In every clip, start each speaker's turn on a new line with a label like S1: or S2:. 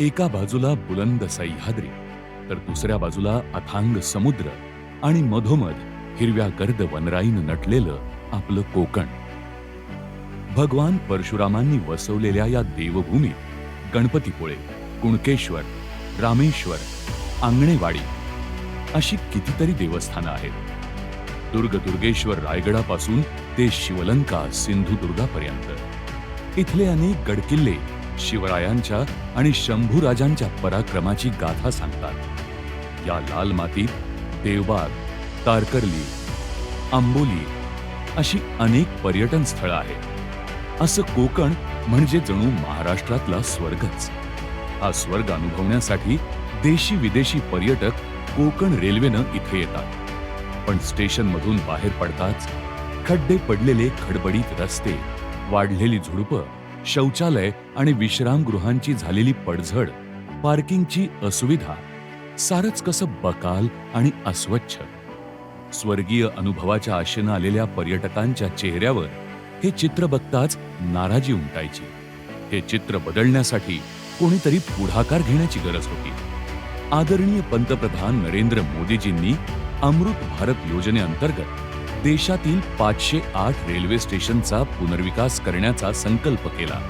S1: एका बाजूला बुलंद सह्याद्री तर दुसऱ्या बाजूला अथांग समुद्र आणि मधोमध हिरव्या गर्द वनराईनं नटलेलं आपलं कोकण. भगवान परशुरामांनी वसवलेल्या या देवभूमीत गणपतीपुळे कुणकेश्वर रामेश्वर आंगणेवाडी अशी कितीतरी देवस्थानं आहेत. दुर्ग दुर्गेश्वर रायगडापासून ते शिवलंका सिंधुदुर्गापर्यंत. इथले अनेक गडकिल्ले शिवरायांच्या आणि शंभूराजांच्या पराक्रमाची गाथा सांगतात. या लाल मातीत देवबाग तारकर्ली आंबोली अशी अनेक पर्यटन स्थळं आहेत. असं कोकण म्हणजे जणू महाराष्ट्रातला स्वर्गच. हा स्वर्ग अनुभवण्यासाठी देशी विदेशी पर्यटक कोकण रेल्वेनं इथे येतात. पण स्टेशनमधून बाहेर पडताच खड्डे पडलेले खडबडीत रस्ते वाढलेली झुडपं शौचालय आणि विश्रामगृहांची झालेली पडझड पार्किंगची असुविधा सारच कसं बकाल आणि अस्वच्छ. स्वर्गीय अनुभवाच्या आशेनं आलेल्या पर्यटकांच्या चेहऱ्यावर हे चित्र बघताच नाराजी उमटायची. हे चित्र बदलण्यासाठी कोणीतरी पुढाकार घेण्याची गरज होती. आदरणीय पंतप्रधान नरेंद्र मोदीजींनी अमृत भारत योजनेअंतर्गत देशातील पाचशे आठ रेल्वे स्टेशनचा पुनर्विकास करण्याचा संकल्प केला.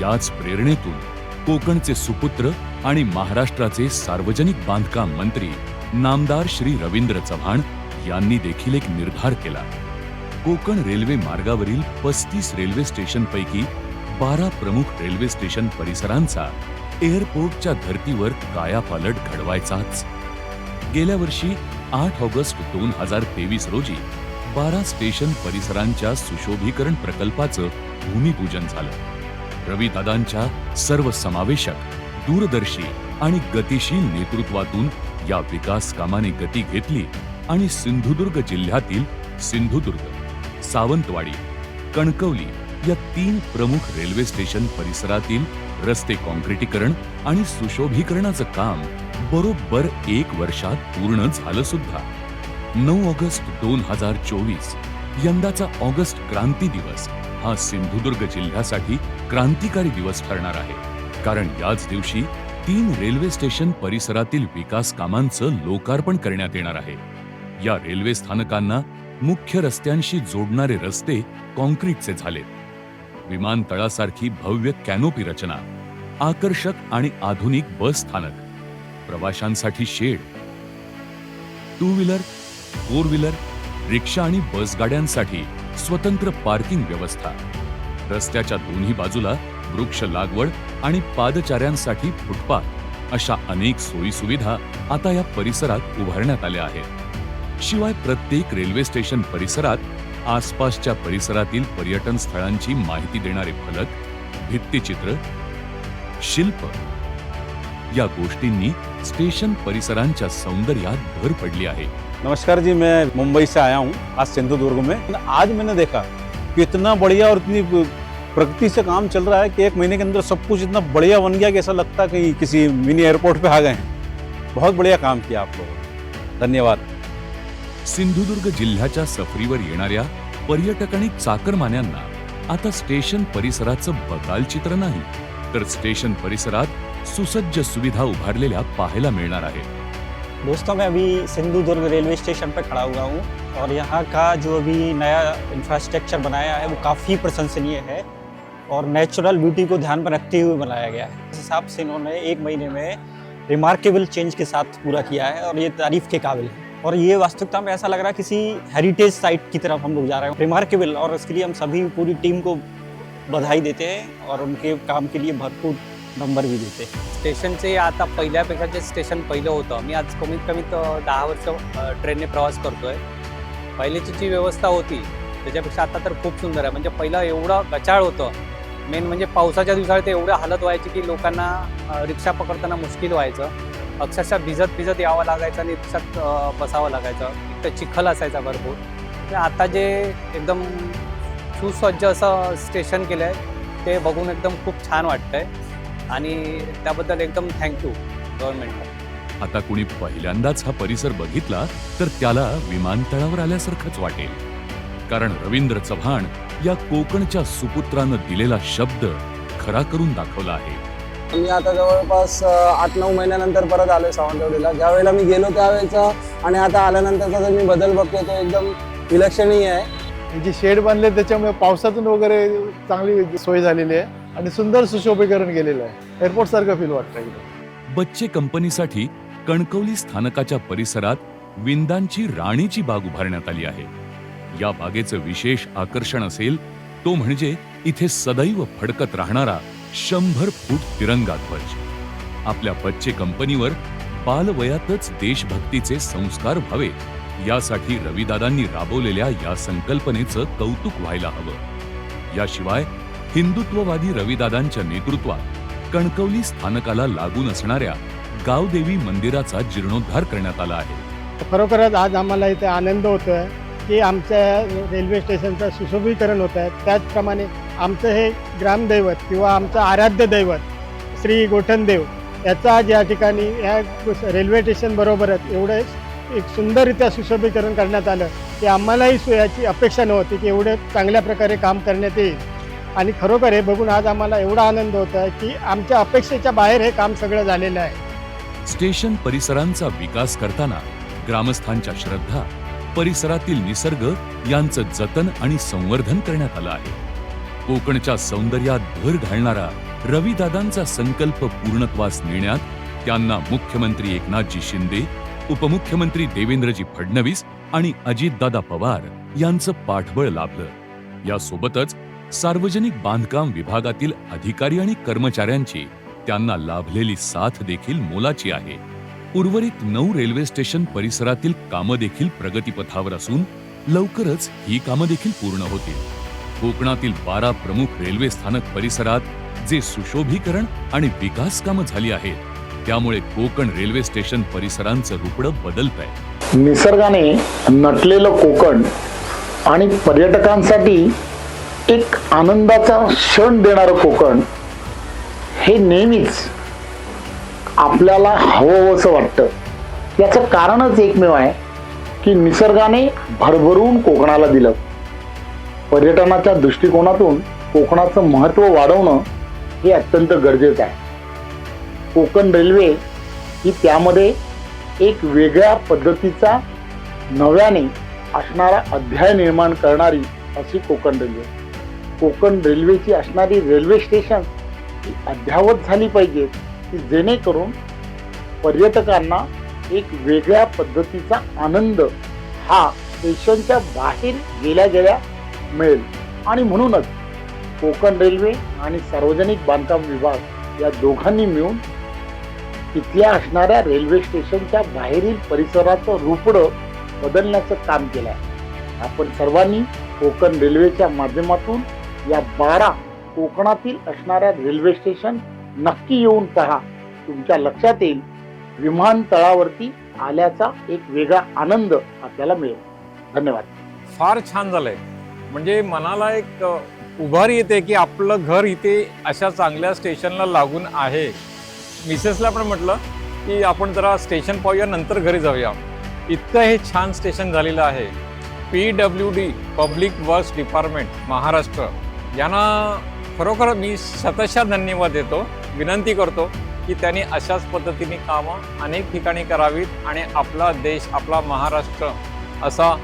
S1: याच प्रेरणेतून कोकणचे सुपुत्र आणि महाराष्ट्राचे सार्वजनिक बांधकाम मंत्री नामदार श्री रवींद्र चव्हाण यांनी देखील एक निर्धार केला. कोकण रेल्वे मार्गावरील पस्तीस रेल्वे स्टेशनपैकी बारा प्रमुख रेल्वे स्टेशन परिसरांचा एअरपोर्टच्या धर्तीवर कायापालट घडवायचाच. गेल्या वर्षी आठ ऑगस्ट दोन हजार तेवीस रोजी बारा स्टेशन परिसरांच्या सुशोभीकरण प्रकल्पाचं भूमिपूजन झालं. रविदादांच्या सर्वसमावेशक दूरदर्शी आणि गतिशील नेतृत्वातून या विकास कामाने गती घेतली आणि सिंधुदुर्ग जिल्ह्यातील सिंधुदुर्ग सावंतवाडी कणकवली या तीन प्रमुख रेल्वे स्टेशन परिसरातील रस्ते कॉन्क्रिटीकरण आणि सुशोभीकरणाचं काम बरोबर एक वर्षात पूर्ण झालं सुद्धा. नऊ ऑगस्ट दोन हजार चोवीस. यंदाचा ऑगस्ट क्रांती दिवस हा सिंधुदुर्ग जिल्ह्यासाठी क्रांतिकारी दिवस ठरणार आहे. कारण याच दिवशी तीन रेल्वे स्टेशन परिसरातील विकास कामांचं लोकार्पण करण्यात येणार आहे. या रेल्वे स्थानकांना मुख्य रस्त्यांशी जोडणारे रस्ते कॉन्क्रीटचे झालेत. विमानतळासारखी भव्य कॅनोपी रचना आकर्षक आणि आधुनिक बस स्थानक प्रवाशांसाठी shed two wheeler four wheeler रिक्षा आणि बस गाड्यांसाठी स्वतंत्र पार्किंग व्यवस्था. रस्त्याच्या दोन्ही बाजूला वृक्ष लागवड आणि पादचाऱ्यांसाठी फुटपाथ अशा अनेक सोयी सुविधा आता या परिसरात उभारण्यात आल्या आहेत. शिवाय प्रत्येक रेल्वे स्टेशन परिसरात आसपासच्या परिसरातील पर्यटन स्थळांची माहिती देणारे फलक भित्तिचित्र शिल्प या गोष्टींनी स्टेशन परिसरांच्या सौंदर्यात भर पडली आहे.
S2: नमस्कार जी मैं मुंबई से आया हूँ आज सिंधुदुर्ग में। आज मैंने देखा कि इतना बढ़िया और इतनी प्रगति से काम चल रहा है कि एक महीने के अंदर सब कुछ इतना बढ़िया बन गया कि ऐसा लगता है कि किसी मिनी एयरपोर्ट पे आ गए हैं। बहुत बढ़िया काम किया आप लोगों ने। धन्यवाद।
S1: सिंधुदुर्ग जिल्ह्याच्या सफरीवर येणाऱ्या पर्यटक आणि चाकरमान्यांना आता स्टेशन परिसराचं बकाल चित्र नाही तर स्टेशन परिसरात सुसज्ज सुविधा उभारलेल्या पाहायला मिळणार आहे
S3: दोस्तों, मैं अभी सिंधु दुर्ग रेलवे स्टेशन पर खड़ा हुआ हूँ और यहाँ का जो अभी नया इंफ्रास्ट्रक्चर बनाया है, वो काफ़ी प्रशंसनीय है और नेचुरल ब्यूटी को ध्यान में रखते हुए बनाया गया है। इस हिसाब से इन्होंने एक महीने में रिमार्केबल चेंज के साथ पूरा किया है और ये तारीफ़ के काबिल है। और ये वास्तविकता में ऐसा लग रहा है किसी हेरिटेज साइट की तरफ़ हम लोग जा रहे हैं। रिमार्केबल और इसके लिए हम सभी पूरी टीम को बधाई देते हैं और उनके काम के लिए भरपूर नंबर वीज देते.
S4: स्टेशनचे आता पहिल्यापेक्षा जे स्टेशन पहिलं होतं मी आज कमीत कमी दहा वर्ष ट्रेनने प्रवास करतोय. पहिलीची जी व्यवस्था होती त्याच्यापेक्षा आता तर खूप सुंदर आहे. म्हणजे पहिलं एवढं गचाळ होतं. मेन म्हणजे पावसाच्या दिवसात ते एवढं हालत व्हायची की लोकांना रिक्षा पकडताना मुश्किल व्हायचं. अक्षरशः भिजत भिजत यावं लागायचं आणि रिक्षात बसावं लागायचं. एक तर चिखल असायचा भरपूर. तर आता जे एकदम सुसज्ज असं स्टेशन केलं आहे ते बघून एकदम खूप छान वाटतं आहे आणि त्याबद्दल एकदम थँक्यू गव्हर्नमेंटला
S1: आता कुणी पहिल्यांदाच हा परिसर बघितला तर त्याला विमानतळावर आल्यासारखंच वाटेल. कारण रवींद्र चव्हाण या कोकणच्या सुपुत्रानं दिलेला शब्द खरा करून दाखवला आहे.
S5: मी आता जवळपास आठ नऊ महिन्यानंतर परत आलो आहे सावंतवाडीला. ज्या वेळेला मी गेलो त्यावेळेचा आणि आता आल्यानंतरचा जर मी बदल बघतोय तो एकदम विलक्षणीय आहे.
S6: जे शेड बांधले त्याच्यामुळे पावसातून वगैरे चांगली सोय झालेली आहे. आणि सुंदर सुशोभीकरण केलेलं आहे. एअरपोर्ट सारखं फील वाटतं
S1: बच्चे कंपनीसाठी कणकवली स्थानकाच्या परिसरात विंदांची राणीची बाग उभारण्यात आली आहे. या बागेचं विशेष आकर्षण असेल तो म्हणजे इथे सदैव फडकत राहणारा शंभर फूट तिरंगा ध्वज. आपल्या बच्चे कंपनीवर बालवयातच देशभक्तीचे संस्कार व्हावे यासाठी रविदादांनी राबवलेल्या या संकल्पनेचं कौतुक व्हायला हवं. याशिवाय हिंदुत्ववादी रविदादांच्या नेतृत्वात कणकवली स्थानकाला लागून असणाऱ्या गावदेवी मंदिराचा जीर्णोद्धार करण्यात आला आहे.
S7: खरोखरच आज आम्हाला इथे आनंद होतोय की आमच्या रेल्वे स्टेशनचं सुशोभीकरण होत आहे त्याचप्रमाणे आमचं हे ग्रामदैवत किंवा आमचं आराध्य दैवत श्री गोठणदेव याचा आज या ठिकाणी या रेल्वे स्टेशन बरोबरच एवढं एक सुंदररित्या सुशोभीकरण करण्यात आलं की आम्हालाही याची अपेक्षा नव्हती की एवढं चांगल्या प्रकारे काम करण्यात येईल. आणि खरोखर हे बघून आज आम्हाला एवढा आनंद होत आहे की आमच्या अपेक्षेच्या बाहेर हे काम सगळं झालेलं आहे.
S1: स्टेशन परिसरांचा विकास करताना ग्रामस्थांच्या श्रद्धा परिसरातील निसर्ग यांचं जतन आणि संवर्धन करण्यात आलं आहे. कोकणच्या सौंदर्यात भर घालणारा रविदादांचा संकल्प पूर्णत्वास नेण्यात त्यांना मुख्यमंत्री एकनाथजी शिंदे उपमुख्यमंत्री देवेंद्रजी फडणवीस आणि अजितदादा पवार यांचं पाठबळ लाभलं. यासोबतच सार्वजनिक बांधकाम विभागातील अधिकारी आणि कर्मचाऱ्यांची त्यांना लाभलेली साथ देखील मोलाची आहे. उर्वरित नऊ रेल्वे स्टेशन परिसरातील कामं देखील प्रगतीपथावर असून लवकरच ही कामं देखील पूर्ण होतील. कोकणातील बारा प्रमुख रेल्वे स्थानक परिसरात जे सुशोभीकरण आणि विकास कामं झाली आहेत त्यामुळे कोकण रेल्वे स्टेशन परिसरांचं रुपडं बदलत आहे
S8: निसर्गाने नटलेलं कोकण आणि पर्यटकांसाठी एक आनंदाचा क्षण देणारं कोकण हे नेहमीच आपल्याला हवं हवंसं वाटतं. याचं कारणच एकमेव आहे की निसर्गाने भरभरून कोकणाला दिलं. पर्यटनाच्या दृष्टिकोनातून कोकणाचं महत्त्व वाढवणं हे अत्यंत गरजेचं आहे. कोकण रेल्वे ही त्यामध्ये एक वेगळ्या पद्धतीचा नव्याने असणारा अध्याय निर्माण करणारी अशी कोकण रेल्वे. कोकण रेल्वेची असणारी रेल्वे स्टेशन ही अद्यावत झाली पाहिजे की जेणेकरून पर्यटकांना एक वेगळ्या पद्धतीचा आनंद हा स्टेशनच्या बाहेर गेल्या गेल्या मिळेल. आणि म्हणूनच कोकण रेल्वे आणि सार्वजनिक बांधकाम विभाग या दोघांनी मिळून तिथल्या असणाऱ्या रेल्वे स्टेशनच्या बाहेरील परिसराचं रुपडं बदलण्याचं काम केलं आहे आपण सर्वांनी कोकण रेल्वेच्या माध्यमातून या बारा कोकणातील असणाऱ्या रेल्वे स्टेशन नक्की येऊन पहा. तुमच्या लक्षात येईल विमानतळावरती आल्याचा एक वेगळा आनंद आपल्याला मिळेल. धन्यवाद.
S9: फार छान झालंय. म्हणजे मनाला एक उभारी येते की आपलं घर इथे अशा चांगल्या स्टेशनला लागून आहे. मिसेसला पण म्हटलं की आपण जरा स्टेशन पाहूया नंतर घरी जाऊया. इतकं हे छान स्टेशन झालेलं आहे. P W D public works department Maharashtra. यांना खरोखर मी शतशा धन्यवाद देतो विनंती करतो की त्यांनी अशाच पद्धतीने कामं अनेक ठिकाणी करावीत आणि आपला देश आपला महाराष्ट्र असा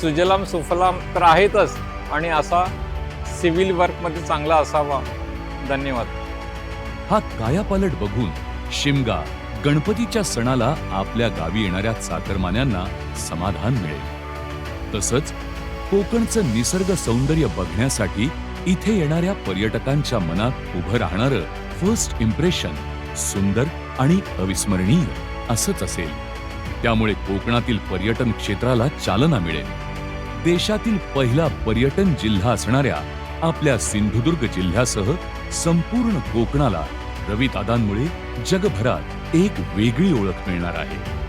S9: सुजलाम सुफलाम तर आहेतच आणि असा सिव्हिल वर्कमध्ये चांगला असावा. धन्यवाद.
S1: हा कायापालट बघून शिमगा गणपतीच्या सणाला आपल्या गावी येणाऱ्या चाकरमान्यांना समाधान मिळेल. तसंच कोकणचं निसर्ग सौंदर्य बघण्यासाठी इथे येणाऱ्या पर्यटकांच्या मनात उभं राहणारं फर्स्ट इम्प्रेशन सुंदर आणि अविस्मरणीय असंच असेल. त्यामुळे कोकणातील पर्यटन क्षेत्राला चालना मिळेल. देशातील पहिला पर्यटन जिल्हा असणाऱ्या आपल्या सिंधुदुर्ग जिल्ह्यासह संपूर्ण कोकणाला रविदादांमुळे जगभरात एक वेगळी ओळख मिळणार आहे.